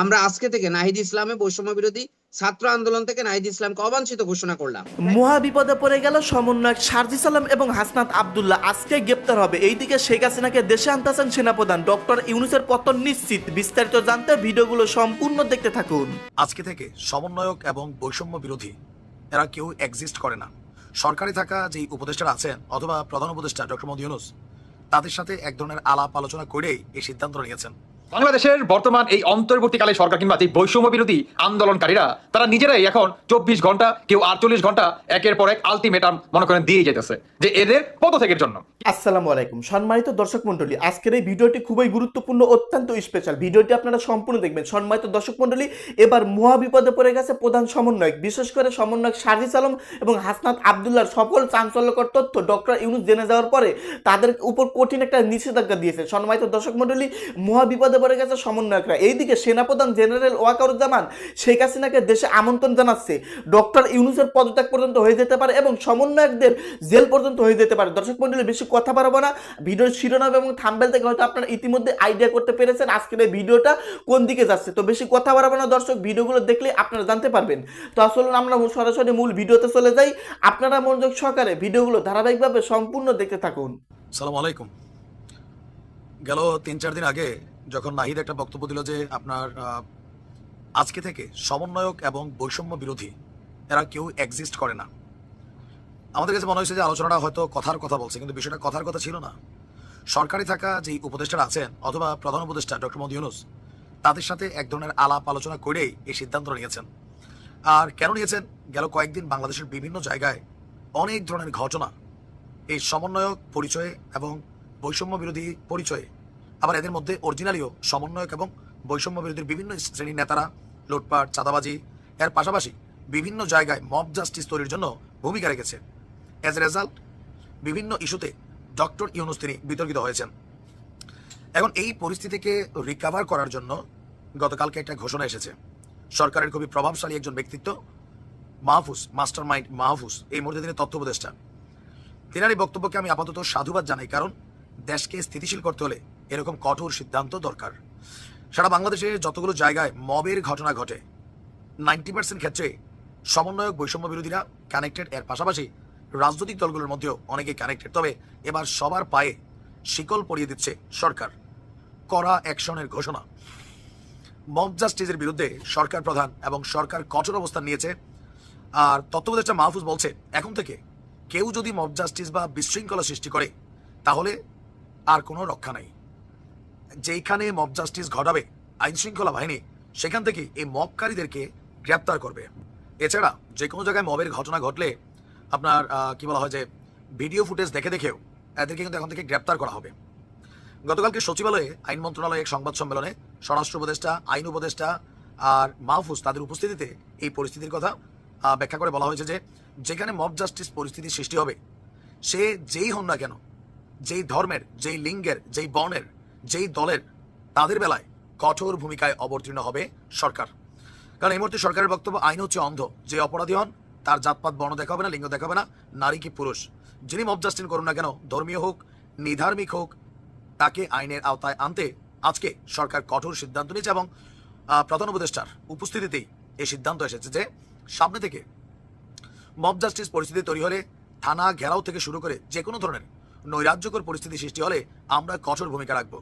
আমরা আজকে থেকে নাহিদ ইসলামে বৈষম্য বিরোধী ছাত্র আন্দোলন থেকে নাহিদ ইসলামকে অবাঞ্ছিত ঘোষণা করলাম। মহা বিপদে পড়ে গেল সমন্বয়ক শারজি সালাম এবং হাসনাত আবদুল্লাহ। আজকে গ্রেপ্তার হবে। এইদিকে শেখ হাসিনাকে দেশে আনতেছেন সেনাপ্রধান ডক্টর ইউনুসের পতন নিশ্চিত। বিস্তারিত জানতে ভিডিওগুলো সম্পূর্ণ দেখতে থাকুন। আজকে থেকে সমন্বয়ক এবং বৈষম্য বিরোধী এরা কেউ এক্সিস্ট করে না। সরকারি থাকা যেই উপদেষ্টারা আছেন অথবা প্রধান উপদেষ্টা ডক্টর মোদী ইউনুস তাদের সাথে এক ধরনের আলাপ আলোচনা করেই এই সিদ্ধান্ত নিয়েছেন। বাংলাদেশের বর্তমান এই অন্তর্বর্তীকালে সরকার কিংবা যে বৈষম্য বিরোধী আন্দোলনকারীরা, তারা নিজেরাই এখন চব্বিশ ঘণ্টা, কেউ আটচল্লিশ ঘণ্টা, একের পর এক আলটিমেটাম মনে করেন দিয়ে যেতেছে, যে এদের পদত্যাগের জন্য। আসসালামু আলাইকুম। সম্মানিত দর্শক মন্ডলী আজকের এই ভিডিওটি খুবই গুরুত্বপূর্ণ, অত্যন্ত স্পেশাল ভিডিওটি আপনারা সম্পূর্ণ দেখবেন। সম্মানিত দর্শক মন্ডলী এবার মহা বিপদে পড়ে গেছে প্রধান সমন্বয়ক, বিশেষ করে সমন্বয়ক শারজিস আলম এবং হাসনাত আবদুল্লাহর সকল চাঞ্চল্যকর তথ্য ডক্টর ইউনুস জেনে যাওয়ার পরে তাদের উপর কঠিন একটা নিষেধাজ্ঞা দিয়েছে। সম্মানিত দর্শক মন্ডলী মহা বিপদে পড়ে গেছে সমন্বয়করা। এইদিকে সেনাপ্রধান জেনারেল ওয়াকারুজ্জামান শেখ হাসিনাকে দেশে আমন্ত্রণ জানাচ্ছে। ডক্টর ইউনুসের পদত্যাগ পর্যন্ত হয়ে যেতে পারে এবং সমন্বয়কদের জেল পর্যন্ত হয়ে যেতে পারে। দর্শক মন্ডলী বেশি কথা বাড়াবো না। ভিডিওর শিরোনাম এবং থাম্বেল থেকে হয়তো আপনারা ইতিমধ্যে আইডিয়া করতে পেরেছেন আজকের এই ভিডিওটা কোন দিকে যাচ্ছে। তো বেশি কথা বাড়াবো না দর্শক, ভিডিওগুলো দেখলে আপনারা জানতে পারবেন। তো আসলে আমরা সরাসরি মূল ভিডিওতে চলে যাই। আপনারা মনোযোগ সহকারে ভিডিওগুলো ধারাবাহিকভাবে সম্পূর্ণ দেখতে থাকুন। সালাম আলাইকুম। গেল তিন চার দিন আগে যখন নাহিদ একটা বক্তব্য দিল যে আপনার আজকে থেকে সমন্বয়ক এবং বৈষম্য বিরোধী, এরা কেউ এক্সিস্ট করে না। আমাদের কাছে মনে হয়েছে যে আলোচনাটা হয়তো কথার কথা বলছে, কিন্তু বিষয়টা কথার কথা ছিল না। সরকারি থাকা যেই উপদেষ্টারা আছেন, অথবা প্রধান উপদেষ্টা ডক্টর মোদী ইউনুস, তাদের সাথে এক ধরনের আলাপ আলোচনা করেই এই সিদ্ধান্ত নিয়েছেন। আর কেন নিয়েছেন? গেল কয়েকদিন বাংলাদেশের বিভিন্ন জায়গায় অনেক ধরনের ঘটনা। এই সমন্বয়ক পরিচয়ে এবং বৈষম্য বিরোধী পরিচয়ে আবার এদের মধ্যে অরিজিনালিও সমন্বয়ক এবং বৈষম্য বিরোধীর বিভিন্ন শ্রেণির নেতারা, লুটপাট, চাঁদাবাজি, এর পাশাপাশি বিভিন্ন জায়গায় মব জাস্টিস তৈরির জন্য ভূমিকা রেখেছে। অ্যাজ রেজাল্ট বিভিন্ন ইস্যুতে ডক্টর ইউনুস তিনি বিতর্কিত হয়েছেন। এখন এই পরিস্থিতিকে রিকাভার করার জন্য গতকালকে একটা ঘোষণা এসেছে। সরকারের খুবই প্রভাবশালী একজন ব্যক্তিত্ব, মাহফুজ মাস্টার মাইন্ড মাহফুজ, এই মুহূর্তে তিনি তথ্য উপদেষ্টা। তেনার এই বক্তব্যকে আমি আপাতত সাধুবাদ জানাই, কারণ দেশকে স্থিতিশীল করতে হলে এরকম কঠোর সিদ্ধান্ত দরকার। সারা বাংলাদেশে যতগুলো জায়গায় মবের ঘটনা ঘটে, নাইনটি পার্সেন্ট ক্ষেত্রে সমন্বয়ক বৈষম্য বিরোধীরা কানেক্টেড এর পাশাপাশি রাজনৈতিক দলগুলোর মধ্যেও অনেকে কানেক্টেড তবে এবার সবার পায়ে শিকল পরিয়ে দিচ্ছে সরকার। কড়া অ্যাকশনের ঘোষণা। মব জাস্টিসের বিরুদ্ধে সরকার প্রধান এবং সরকার কঠোর অবস্থান নিয়েছে। আর তত্ত্বাবধায়ক মাহফুজ বলছে, এখন থেকে কেউ যদি মব জাস্টিস বা বিশৃঙ্খলা সৃষ্টি করে, তাহলে আর কোনো রক্ষা নাই। যেইখানে মব জাস্টিস ঘটাবে আইনশৃঙ্খলা বাহিনী, সেখান থেকে এই মবকারীদেরকে গ্রেপ্তার করবে। এছাড়া যে কোনো জায়গায় মবের ঘটনা ঘটলে আপনার কি বলা হয় যে, ভিডিও ফুটেজ দেখে দেখেও এদেরকে কিন্তু এখন থেকে গ্রেপ্তার করা হবে। গতকালকে সচিবালয়ে আইন মন্ত্রণালয়ে এক সংবাদ সম্মেলনে স্বরাষ্ট্র উপদেষ্টা, আইন উপদেষ্টা আর মাহফুজ তাদের উপস্থিতিতে এই পরিস্থিতির কথা ব্যাখ্যা করে বলা হয়েছে যে, যেখানে মব জাস্টিস পরিস্থিতি সৃষ্টি হবে, সে যেই হন না কেন, যেই ধর্মের, যেই লিঙ্গের, যেই বর্ণের যেই দলের তাদের বেলায় কঠোর ভূমিকায় অবতীর্ণ হবে সরকার। কারণ এই মুহূর্তে সরকারের বক্তব্য, আইন হচ্ছে অন্ধ। যে অপরাধী হন, তার জাতপাত, বর্ণ দেখাবে না, লিঙ্গ দেখাবে না, নারী কি পুরুষ। যিনি মব জাস্টিস করুন না কেন, ধর্মীয় হোক, নিধার্মিক হোক, তাকে আইনের আওতায় আনতে আজকে সরকার কঠোর সিদ্ধান্ত নিয়েছে এবং প্রধান উপদেষ্টার উপস্থিতিতেই এই সিদ্ধান্ত এসেছে যে সামনে থেকে মব জাস্টিস পরিস্থিতি তৈরি হলে, থানা ঘেরাও থেকে শুরু করে যে কোনো ধরনের নৈরাজ্যকর পরিস্থিতি সৃষ্টি হলে আমরা কঠোর ভূমিকা রাখব।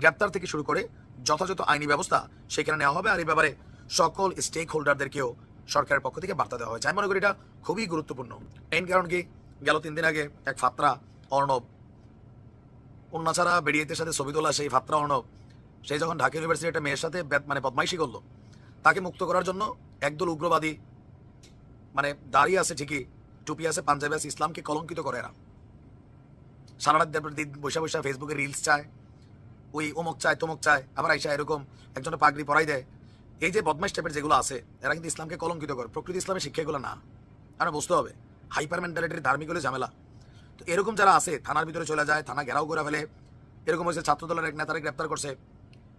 গ্রেপ্তার থেকে শুরু করে যথাযথ আইনি ব্যবস্থা সেখানে নেওয়া হবে। আর এই ব্যাপারে সকল স্টেক হোল্ডারদেরকেও সরকারের পক্ষ থেকে বার্তা দেওয়া হয়েছে। আমি মনে করি এটা খুবই গুরুত্বপূর্ণ। এন কারণ কি? গেল তিন দিন আগে এক ফাত্রা অর্ণব, অন্যাছাড়া বেরিয়েতের সাথে ছবি তোলা সেই ফাত্রা অর্ণব, সে যখন ঢাকা ইউনিভার্সিটির একটা মেয়ের সাথে মানে বদমাইশি করল, তাকে মুক্ত করার জন্য একদল উগ্রবাদী মানে দাঁড়িয়ে আছে ঠিকই, টুপি আছে, পাঞ্জাবি আছে, ইসলামকে কলঙ্কিত করে এরা। সারা রাত বৈশা বৈশা ফেসবুকে রিলস চায়। ওই অমুক চায়, তমুক চায়, আবার আইসা এরকম একজনের পাগড়ি পরাই দেয়। এই যে বদমাইশ টাইপের যেগুলো আছে, এরা কিন্তু ইসলামকে কলঙ্কিত করে। প্রকৃতি ইসলামের শিক্ষাগুলো না। আমরা বুঝতে হবে হাইপার মেন্টালিটির ধার্মিক হলে ঝামেলা। তো এরকম যারা আছে, থানার ভিতরে চলে যায়, থানা ঘেরাও করে ফেলে। এরকম হয়েছে, ছাত্রদলের এক নেতারে গ্রেপ্তার করছে।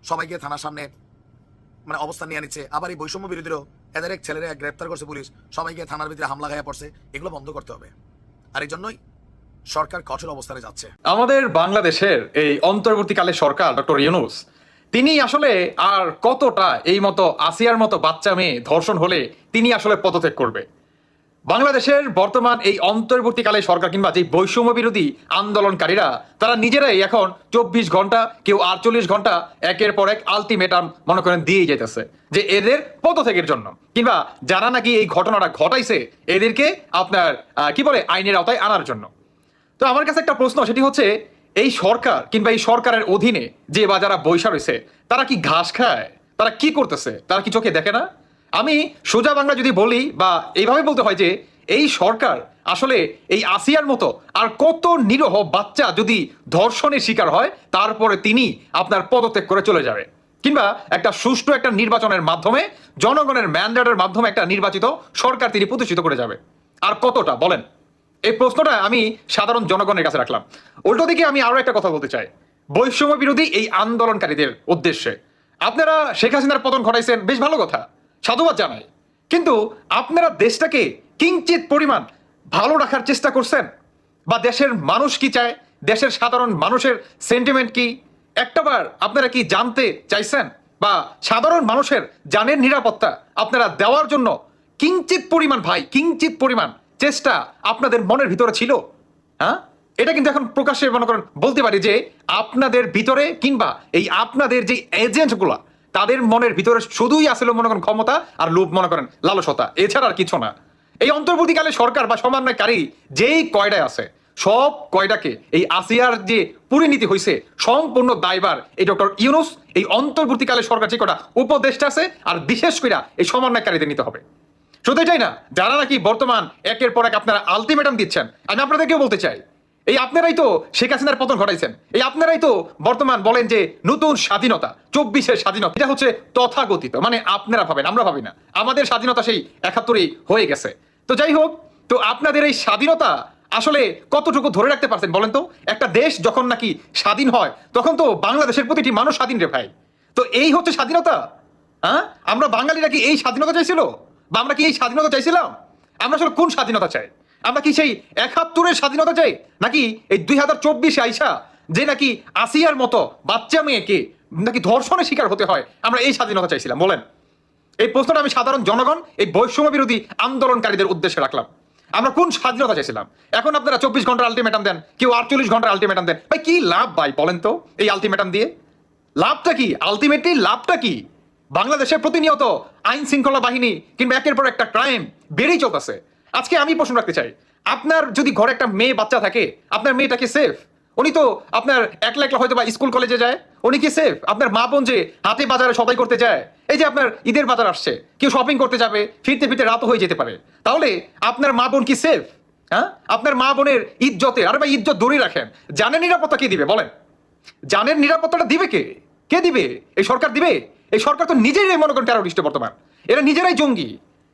সবাইকে থানার সামনে মানে অবস্থান নিয়ে নিচ্ছে। আবার এই বৈষম্য বিরোধীরও এদের এক ছেলেরা গ্রেপ্তার করছে পুলিশ। সবাইকে থানার ভিতরে হামলা খাইয়া পড়ছে। এগুলো বন্ধ করতে হবে। আর এই জন্যই সরকার কঠোর অবস্থানে যাচ্ছে। আমাদের বাংলাদেশের এই অন্তর্বর্তীকালে সরকার, ডক্টর ইউনুস, তিনি আসলে আর কতটা এই মতো আসিয়ার মতো বাচ্চা মেয়ে ধর্ষণ হলে তিনি আসলে পদত্যাগ করবে? বাংলাদেশের বর্তমান এই অন্তর্বর্তীকালে সরকার কিংবা যে বৈষম্য বিরোধী আন্দোলনকারীরা, তারা নিজেরাই এখন চব্বিশ ঘণ্টা, কেউ আটচল্লিশ ঘণ্টা একের পর এক আলটিমেটাম মনে করেন দিয়ে যেতেছে যে এদের পদত্যাগের জন্য। কিংবা যারা নাকি এই ঘটনাটা ঘটাইছে, এদেরকে আপনার কি বলে, আইনের আওতায় আনার জন্য। তো আমার কাছে একটা প্রশ্ন, সেটি হচ্ছে, এই সরকার কিংবা এই সরকারের অধীনে যে বা যারা বৈশা রয়েছে, তারা কি ঘাস খায়? তারা কি করতেছে? তারা কি চোখে দেখে না? আমি সোজা বাংলা যদি বলি বা এইভাবে বলতে হয় যে, এই সরকার আসলে এই আসিয়ার মতো আর কত নিরহ বাচ্চা যদি ধর্ষণের শিকার হয়, তারপরে তিনি আপনার পদত্যাগ করে চলে যাবে। কিংবা একটা সুষ্ঠু একটা নির্বাচনের মাধ্যমে, জনগণের ম্যান্ডেটের মাধ্যমে একটা নির্বাচিত সরকার তিনি প্রতিষ্ঠিত করে যাবে। আর কতটা? বলেন। এই প্রশ্নটা আমি সাধারণ জনগণের কাছে রাখলাম। উল্টো দিকে আমি আরও একটা কথা বলতে চাই। বৈষম্য বিরোধী এই আন্দোলনকারীদের উদ্দেশ্যে। আপনারা শেখ হাসিনার পতন ঘটাইছেন, বেশ ভালো কথা। সাধুবাদ জানাই। কিন্তু আপনারা দেশটাকে কিঞ্চিত পরিমাণ ভালো রাখার চেষ্টা করছেন? বা দেশের মানুষ কি চায়? দেশের সাধারণ মানুষের সেন্টিমেন্ট কি? একটাবার আপনারা কি জানতে চাইছেন? বা সাধারণ মানুষের জানের নিরাপত্তা আপনারা দেওয়ার জন্য কিঞ্চিত পরিমাণ ভাই, কিঞ্চিত পরিমাণ চেষ্টা আপনাদের মনের ভিতরে ছিল? হ্যাঁ? এটা কিন্তু এখন প্রকাশ্যে মনে করেন, বলতে পারি যে আপনাদের ভিতরে কিংবা এই আপনাদের যে এজেন্টগুলা তাদের মনের ভিতরে শুধুই আসলে মনে করেন ক্ষমতা আর লোভ মনে করেন লালসতা। এছাড়া আর কিছু না। এই অন্তর্বর্তীকালে সরকার বা সমন্বয়কারী যেই কয়টায় আছে, সব কয়টাকে এই আসিয়ার যে পরিণতি হয়েছে সম্পূর্ণ দায়বার এই ডক্টর ইউনুস, এই অন্তর্বর্তীকালে সরকার যে কটা উপদেষ্টা আছে, আর বিশেষ করে এই সমন্বয়কারীদের নিতে হবে। শুধু এটাই না, যারা নাকি বর্তমান একের পর এক আপনারা আলটিমেটাম দিচ্ছেন, আমি আপনাদেরকেও বলতে চাই, এই আপনারাই তো শেখ হাসিনার পতন ঘটাইছেন, এই আপনারাই তো বর্তমান বলেন যে নতুন স্বাধীনতা, চব্বিশের স্বাধীনতা, এটা হচ্ছে তথাগতিত মানে আপনারা ভাবেন, আমরা ভাবি না, আমাদের স্বাধীনতা সেই একাত্তরেই হয়ে গেছে। তো যাই হোক, তো আপনাদের এই স্বাধীনতা আসলে কতটুকু ধরে রাখতে পারছেন বলেন তো? একটা দেশ যখন নাকি স্বাধীন হয়, তখন তো বাংলাদেশের প্রতিটি মানুষ স্বাধীন রে ভাই। তো এই হচ্ছে স্বাধীনতা? হ্যাঁ আমরা বাঙালিরা কি এই স্বাধীনতা চাইছিল? বা আমরা কি এই স্বাধীনতা চাইছিলাম? আমরা আসলে কোন স্বাধীনতা চাই? আমরা কি সেই একাত্তরের স্বাধীনতা চাই? নাকি এই দুই হাজার চব্বিশে আইসা যে নাকি আসিয়ার মতো বাচ্চা মেয়েকে নাকি ধর্ষণের শিকার হতে হয়, আমরা এই স্বাধীনতা চাইছিলাম। বলেন। এই প্রশ্নটা আমি সাধারণ জনগণ এই বৈষম্য বিরোধী আন্দোলনকারীদের উদ্দেশ্যে রাখলাম। আমরা কোন স্বাধীনতা চাইছিলাম? এখন আপনারা চব্বিশ ঘণ্টার আলটিমেটাম দেন, কেউ আটচল্লিশ ঘণ্টার আলটিমেটাম দেন। ভাই, কি লাভ ভাই, বলেন তো এই আলটিমেটাম দিয়ে? লাভটা কি? আলটিমেটলি লাভটা কি? বাংলাদেশের প্রতিনিয়ত আইন শৃঙ্খলা বাহিনী কিংবা একের পর একটা ক্রাইম বেড়েই চলতেছে। আজকে আমি প্রশ্ন রাখতে চাই, আপনার যদি ঘরে একটা মেয়ে বাচ্চা থাকে, আপনার মেয়েটাকে সেফ উনি তো আপনার একলা একলা হয়তো বা স্কুল কলেজে যায়, উনি কি সেফ আপনার মা বোন যে হাতে বাজারে সবাই করতে যায়, এই যে আপনার ঈদের বাজার আসছে, কেউ শপিং করতে যাবে, ফিরতে ফিরতে রাত হয়ে যেতে পারে। তাহলে আপনার মা বোন কি সেফ হ্যাঁ? আপনার মা বোনের ইজ্জতে, আরে ভাই ইজ্জত দূরে রাখেন, জানের নিরাপত্তা কে দিবে বলেন? জানের নিরাপত্তাটা দিবে কে? কে দিবে? এই সরকার দিবে? এই সরকার তো নিজেরাই মনে করেন টেরোরিস্ট বর্তমান। এরা নিজেরাই জঙ্গি।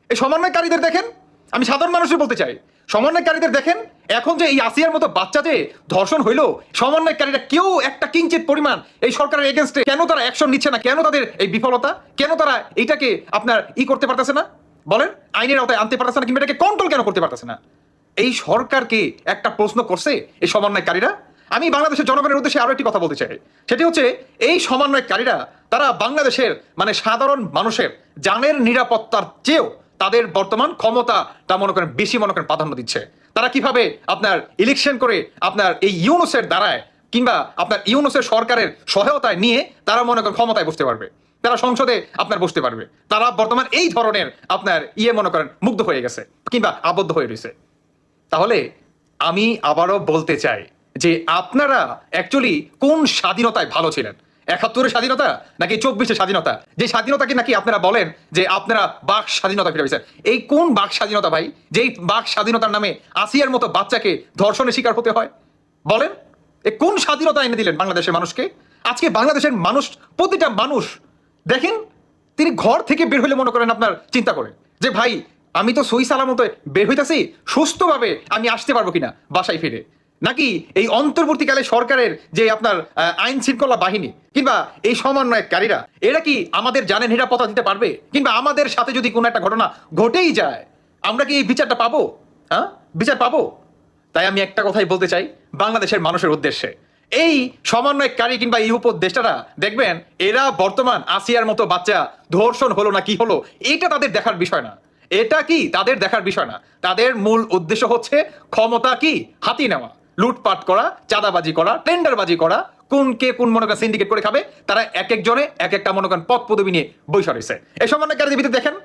এই সমন্বয়কারীদের দেখেন, আমি সাধারণ মানুষের বলতে চাই, সমন্বয়কারীদের দেখেন, এখন যে এই আসিয়ার মতো বাচ্চা যে ধর্ষণ হইল, সমন্বয়কারীরা কেউ একটা কিঞ্চিত পরিমাণ এই সরকারের এগেনস্টে কেন তারা অ্যাকশন নিচ্ছে না? কেন তাদের এই বিফলতা? কেন তারা এইটাকে আপনার ই করতে পারতেছে না? বলেন, আইনের আওতায় আনতে পারতেছে না, কিংবা এটাকে কন্ট্রোল কেন করতে পারতেছে না? এই সরকারকে একটা প্রশ্ন করছে এই সমন্বয়কারীরা আমি বাংলাদেশের জনগণের উদ্দেশ্যে আরও একটি কথা বলতে চাই। সেটি হচ্ছে, এই সমন্বয়কারীরা তারা বাংলাদেশের মানে সাধারণ মানুষের জানের নিরাপত্তার চেয়েও তাদের বর্তমান ক্ষমতাটা মনে করেন বেশি মনে করেন প্রাধান্য দিচ্ছে। তারা কীভাবে আপনার ইলেকশন করে আপনার এই ইউনুসের দ্বারায় কিংবা আপনার ইউনুসের সরকারের সহায়তায় নিয়ে তারা মনে করেন ক্ষমতায় বসতে পারবে। তারা সংসদে আপনার বসতে পারবে। তারা বর্তমান এই ধরনের আপনার ইয়ে মনে করেন মুগ্ধ হয়ে গেছে কিংবা আবদ্ধ হয়ে রয়েছে। তাহলে আমি আবারও বলতে চাই যে আপনারা অ্যাকচুয়ালি কোন স্বাধীনতায় ভালো ছিলেন? একাত্তরের স্বাধীনতা নাকি চব্বিশের স্বাধীনতা? যে স্বাধীনতাকে নাকি আপনারা বলেন যে আপনারা বাক স্বাধীনতা ফিরে পেয়েছেন। এই কোন বাক স্বাধীনতা ভাই? যেই বাক স্বাধীনতার নামে আসিয়ার মতো বাচ্চাকে ধর্ষণের শিকার হতে হয়? বলেন, এ কোন স্বাধীনতা এনে দিলেন বাংলাদেশের মানুষকে? আজকে বাংলাদেশের মানুষ, প্রতিটা মানুষ, দেখেন, তিনি ঘর থেকে বের হলে মনে করেন আপনার চিন্তা করে। যে ভাই, আমি তো সই সালামতো বের হইতাছি, সুস্থভাবে আমি আসতে পারব কিনা বাসায় ফিরে। নাকি এই অন্তর্বর্তীকালে সরকারের যে আপনার আইন শৃঙ্খলা বাহিনী, কিংবা এই সমন্বয়কারীরা এরা কি আমাদের জানের নিরাপত্তা দিতে পারবে? কিংবা আমাদের সাথে যদি কোনো একটা ঘটনা ঘটেই যায়, আমরা কি এই বিচারটা পাবো? হ্যাঁ? বিচার পাবো? তাই আমি একটা কথাই বলতে চাই, বাংলাদেশের মানুষের উদ্দেশ্যে। এই সমন্বয়কারী কিংবা এই উপদেষ্টারা, দেখবেন, এরা বর্তমান আসিয়ার মতো বাচ্চা, ধর্ষণ হলো না কি হলো, এটা তাদের দেখার বিষয় না। এটা কি তাদের দেখার বিষয় না। তাদের মূল উদ্দেশ্য হচ্ছে ক্ষমতা কি? হাতি নেওয়া। লুটপাট করা, চাঁদাবাজি করা, টেন্ডারবাজি করা, কোন কে কোন মনে করেন সিন্ডিকেট করে খাবে, তারা এক একজনে, এক একটা মনে করেন পদ পদবি নিয়ে বৈশা রয়েছে। এই সমন্বয়কারীদের ভিতরে দেখেন?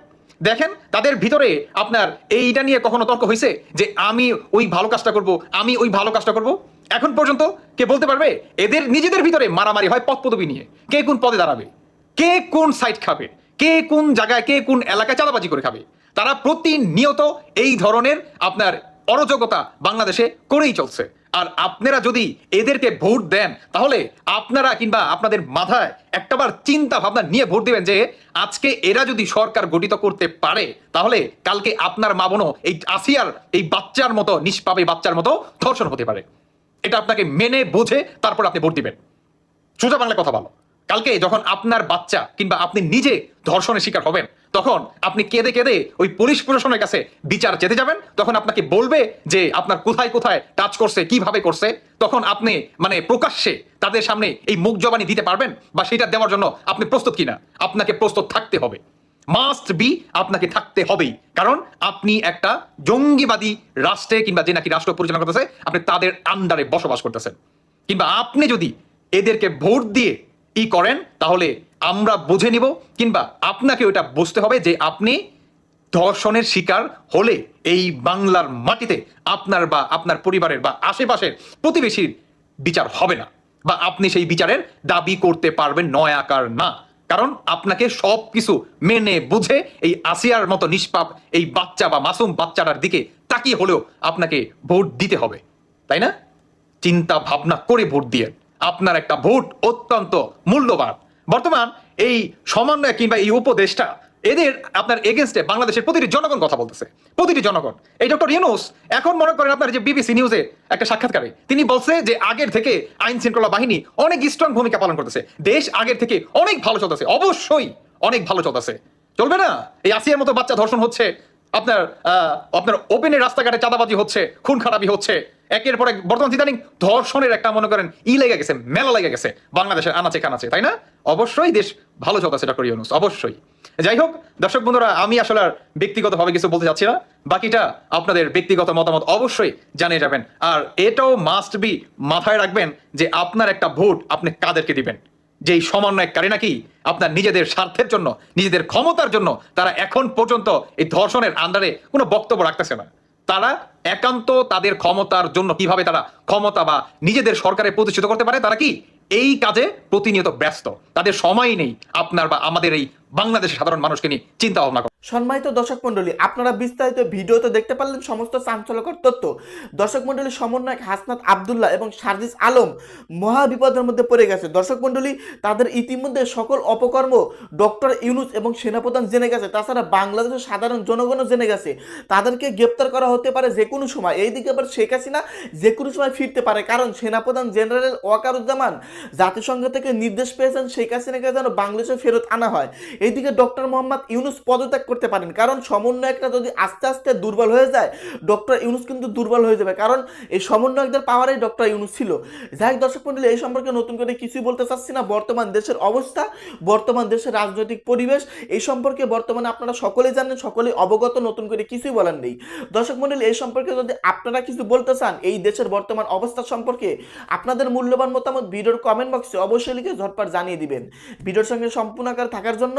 দেখেন, তাদের ভিতরে আপনার এইটা নিয়ে কখনো তর্ক হয়েছে যে আমি ওই ভালো কাজটা করব, আমি ওই ভালো কাজটা করব? এখন পর্যন্ত কে বলতে পারবে? এদের নিজেদের ভিতরে মারামারি হয় পদ পদবি নিয়ে। কে কোন পদে দাঁড়াবে? কে কোন সাইট খাবে? কে কোন জায়গায়, কে কোন এলাকায় চাঁদাবাজি করে খাবে? তারা প্রতিনিয়ত এই ধরনের আপনার অরাজকতা বাংলাদেশে করেই চলছে। আর আপনারা যদি এদেরকে ভোট দেন, তাহলে আপনারা কিংবা আপনাদের মাথায় একটাবার চিন্তা ভাবনা নিয়ে ভোট দিবেন যে আজকে এরা যদি সরকার গঠিত করতে পারে, তাহলে কালকে আপনার মা বোনও এই আসিয়ার, এই বাচ্চার মতো নিষ্পাপে বাচ্চার মতো ধর্ষণ হতে পারে। এটা আপনাকে মেনে, বুঝে তারপর আপনি ভোট দিবেন। সোজা বাংলা কথা বলো। কালকে যখন আপনার বাচ্চা কিংবা আপনি নিজে ধর্ষণের শিকার হবেন তখন আপনি কেঁদে কেঁদে ওই পুলিশ প্রশাসনের কাছে বিচার চেতে যাবেন। তখন আপনাকে বলবে যে আপনার কোথায় কোথায় টাচ করছে, কীভাবে করছে। তখন আপনি মানে প্রকাশ্যে তাদের সামনে এই মুখ জবানি দিতে পারবেন বা সেটা দেওয়ার জন্য আপনি প্রস্তুত কিনা। আপনাকে প্রস্তুত থাকতে হবে। মাস্ট বি আপনাকে থাকতে হবেই। কারণ আপনি একটা জঙ্গিবাদী রাষ্ট্রে কিংবা যে নাকি রাষ্ট্র পরিচালনা করতেছে, আপনি তাদের আন্ডারে বসবাস করতেছেন। কিংবা আপনি যদি এদেরকে ভোট দিয়ে ই করেন, তাহলে আমরা বুঝে নিব, কিংবা আপনাকে ওটা বুঝতে হবে যে আপনি ধর্ষণের শিকার হলে এই বাংলার মাটিতে আপনার বা আপনার পরিবারের বা আশেপাশের প্রতিবেশীর বিচার হবে না, বা আপনি সেই বিচারের দাবি করতে পারবেন নয় আকার না। কারণ আপনাকে সব কিছু মেনে বুঝে এই আসিয়ার মতো নিষ্পাপ এই বাচ্চা বা মাসুম বাচ্চাটার দিকে তাকিয়ে হলেও আপনাকে ভোট দিতে হবে, তাই না? চিন্তা ভাবনা করে ভোট দিয়ে আপনার একটা ভোট অত্যন্ত মূল্যবান। বর্তমান এই সমন্বয় কিংবা এই উপদেশটা এদের আপনার এগেনস্টে বাংলাদেশের প্রতিটি জনগণ কথা বলতেছে। প্রতিটি জনগণ। এই ডক্টর ইউনুস এখন মনে করেন আপনার যে বিবিসি নিউজে একটা সাক্ষাৎকারে, তিনি বলছে যে আগের থেকে আইন শৃঙ্খলা বাহিনী অনেক স্ট্রং ভূমিকা পালন করতেছে। দেশ আগের থেকে অনেক ভালো চলতেছে। অবশ্যই অনেক ভালো চলতেছে। চলবে না? এই আসিয়ার মতো বাচ্চা ধর্ষণ হচ্ছে। আপনার আপনার ওপেনের রাস্তাঘাটে চাঁদাবাজি হচ্ছে, খুন খারাপি হচ্ছে। একের পর এক, বর্তমান ইদানিং ধর্ষণের একটা মনে করেন ই লেগে গেছে, মেলা লেগে গেছে, বাংলাদেশের আনাচে কানাচে, তাই না? অবশ্যই দেশ ভালো চলতেছে, ডক্টর ইউনুস, অবশ্যই। যাই হোক, দর্শক বন্ধুরা, আমি আসলে আর ব্যক্তিগতভাবে কিছু বলতে চাচ্ছি না, বাকিটা আপনাদের ব্যক্তিগত মতামত অবশ্যই জানিয়ে যাবেন। আর এটাও মাস্ট বি মাথায় রাখবেন যে আপনার একটা ভোট আপনি কাদেরকে দিবেন? যেই সমন্বয়কারী নাকি আপনার নিজেদের স্বার্থের জন্য, নিজেদের ক্ষমতার জন্য তারা এখন পর্যন্ত এই ধর্ষণের আন্ডারে কোনো বক্তব্য রাখতেছে না। তারা একান্ত তাদের ক্ষমতার জন্য কীভাবে তারা ক্ষমতা বা নিজেদের সরকারে প্রতিষ্ঠিত করতে পারে, তারা কি এই কাজে প্রতিনিয়ত ব্যস্ত। তাদের সময় নেই আপনার বা আমাদের এই বাংলাদেশের সাধারণ মানুষকে নিয়ে চিন্তা ভাবনা। সম্মানিত দর্শক মন্ডলী আপনারা বিস্তারিত ভিডিওতে দেখতে পারলেন সমস্ত চাঞ্চল্যকর তথ্য। দর্শক মন্ডলী সমন্বয়ক হাসনাত আবদুল্লাহ এবং সার্জিস আলম মহা বিপদের মধ্যে পড়ে গেছে। দর্শক মন্ডলী তাদের ইতিমধ্যে সকল অপকর্ম ডক্টর ইউনুস এবং সেনাপ্রধান জেনে গেছে। তাছাড়া বাংলাদেশের সাধারণ জনগণও জেনে গেছে। তাদেরকে গ্রেপ্তার করা হতে পারে যে কোনো সময়। এইদিকে আবার শেখ হাসিনা যে কোনো সময় ফিরতে পারে। কারণ সেনাপ্রধান জেনারেল ওয়াকারুজ্জামান জাতিসংঘ থেকে নির্দেশ পেয়েছেন শেখ হাসিনাকে যেন বাংলাদেশে ফেরত আনা হয়। এইদিকে ডক্টর মোহাম্মদ ইউনুস পদত্যাগ করতে পারেন। কারণ সমন্বয়করা যদি আস্তে আস্তে দুর্বল হয়ে যায়, ডক্টর ইউনুস কিন্তু দুর্বল হয়ে যাবে। কারণ এই সমন্বয়কদের পাওয়ারেই ডক্টর ইউনুস ছিল। যাই দর্শক মন্ডলী, এই সম্পর্কে নতুন করে কিছুই বলতে চাচ্ছি না। বর্তমান দেশের অবস্থা, বর্তমান দেশের রাজনৈতিক পরিবেশ, এই সম্পর্কে বর্তমানে আপনারা সকলেই জানেন, সকলেই অবগত, নতুন করে কিছুই বলার নেই। দর্শক মন্ডলী, এই সম্পর্কে যদি আপনারা কিছু বলতে চান, এই দেশের বর্তমান অবস্থা সম্পর্কে আপনাদের মূল্যবান মতামত ভিডিওর কমেন্ট বক্সে অবশ্যই লিখে ঝটপট জানিয়ে দিবেন। ভিডিওর সঙ্গে সম্পূর্ণ আকার থাকার জন্য